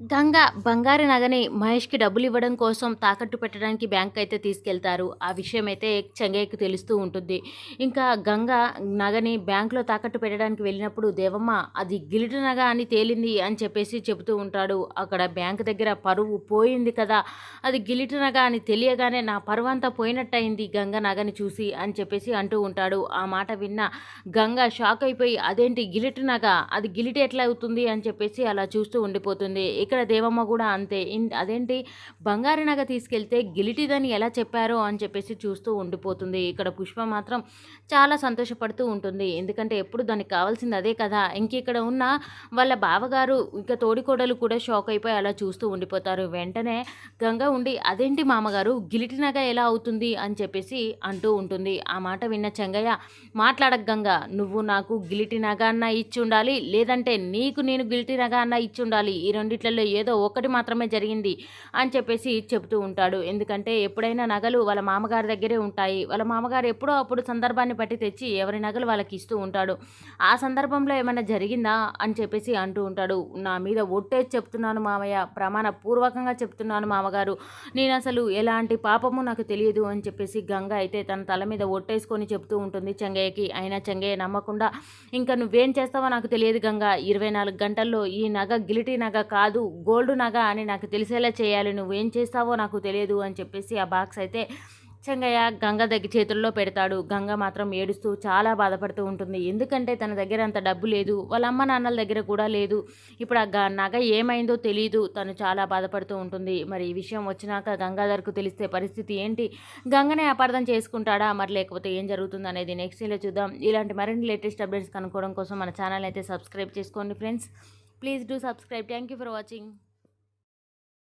గంగ బంగారు నగని మహేష్కి డబ్బులు ఇవ్వడం కోసం తాకట్టు పెట్టడానికి బ్యాంక్ అయితే తీసుకెళ్తారు. ఆ విషయం అయితే చెంగయ్యకు తెలుస్తూ ఉంటుంది. ఇంకా గంగ నగని బ్యాంకులో తాకట్టు పెట్టడానికి వెళ్ళినప్పుడు దేవమ్మ అది గిలిటి నగ అని తేలింది అని చెప్పేసి చెబుతూ ఉంటాడు. అక్కడ బ్యాంక్ దగ్గర పరువు పోయింది కదా అది గిలిటి నగ అని తెలియగానే నా పరువు అంతా పోయినట్టయింది గంగ నగని చూసి అని చెప్పేసి అంటూ ఉంటాడు. ఆ మాట విన్న గంగ షాక్ అయిపోయి అదేంటి గిలిటి నగ? అది గిలిటి ఎట్లా అవుతుంది అని చెప్పేసి అలా చూస్తూ ఉండిపోతుంది. ఇక్కడ దేవమ్మ కూడా అంతే. అదేంటి? బంగారు నగ తీసుకెళ్తే గిలిటిదని ఎలా చెప్పారో అని చెప్పేసి చూస్తూ ఉండిపోతుంది. ఇక్కడ పుష్ప మాత్రం చాలా సంతోషపడుతూ ఉంటుంది. ఎందుకంటే ఎప్పుడు దానికి కావాల్సింది అదే కదా. ఇంక ఇక్కడ ఉన్న వాళ్ళ బావగారు ఇంకా తోడికోడలు కూడా షాక్ అయిపోయి అలా చూస్తూ ఉండిపోతారు. వెంటనే గంగ ఉండి అదేంటి మామగారు? గిలిటి నగ ఎలా అవుతుంది? అని చెప్పేసి అంటూ ఉంటుంది. ఆ మాట విన్న చెంగయ్య మాట్లాడక గంగ. నువ్వు నాకు గిలిటి నగ అన్న ఇచ్చి ఉండాలి. లేదంటే నీకు నేను గిలిటి నగ అన్న ఇచ్చి ఉండాలి. ఈ రెండిట్లలో విషయాల్లో ఏదో ఒకటి మాత్రమే జరిగింది అని చెప్పేసి చెబుతూ ఉంటాడు. ఎందుకంటే ఎప్పుడైనా నగలు వాళ్ళ మామగారి దగ్గరే ఉంటాయి. వాళ్ళ మామగారు ఎప్పుడో అప్పుడు సందర్భాన్ని బట్టి తెచ్చి ఎవరి నగలు వాళ్ళకి ఇస్తూ ఉంటాడు. ఆ సందర్భంలో ఏమైనా జరిగిందా అని చెప్పేసి అంటూ ఉంటాడు. నా మీద ఒట్టేసి చెప్తున్నాను మామయ్య. ప్రమాణ పూర్వకంగా చెప్తున్నాను మామగారు. నేను అసలు ఎలాంటి పాపము నాకు తెలియదు అని చెప్పేసి గంగ అయితే తన తల మీద ఒట్టేసుకొని చెప్తూ ఉంటుంది చెంగయ్యకి. అయినా చెంగయ్య నమ్మకుండా ఇంకా నువ్వేం చేస్తావో నాకు తెలియదు గంగ. ఇరవై నాలుగు గంటల్లో ఈ నగ గిలిటీ నగ కాదు గోల్డ్ నగ అని నాకు తెలిసేలా చేయాలి నువ్వు ఏం చేస్తావో నాకు తెలియదు అని చెప్పేసి ఆ బాక్స్ అయితే చెంగయ్య గంగ దగ్గర చేతుల్లో పెడతాడు. గంగ మాత్రం ఏడుస్తూ చాలా బాధపడుతూ ఉంటుంది. ఎందుకంటే తన దగ్గర అంత డబ్బు లేదు వాళ్ళ అమ్మ నాన్నల దగ్గర కూడా లేదు. ఇప్పుడు ఆ నగ ఏమైందో తెలియదు తను చాలా బాధపడుతూ ఉంటుంది. మరి ఈ విషయం వచ్చినాక గంగాధర్కు తెలిస్తే పరిస్థితి ఏంటి? గంగనే అపార్థం చేసుకుంటాడా? మరి లేకపోతే ఏం జరుగుతుంది అనేది నెక్స్ట్ ఇలా చూద్దాం. ఇలాంటి మరిన్ని లేటెస్ట్ అప్డేట్స్ కనుక్కోవడం కోసం మన ఛానల్ అయితే సబ్స్క్రైబ్ చేసుకోండి friends. Please do subscribe thank you for watching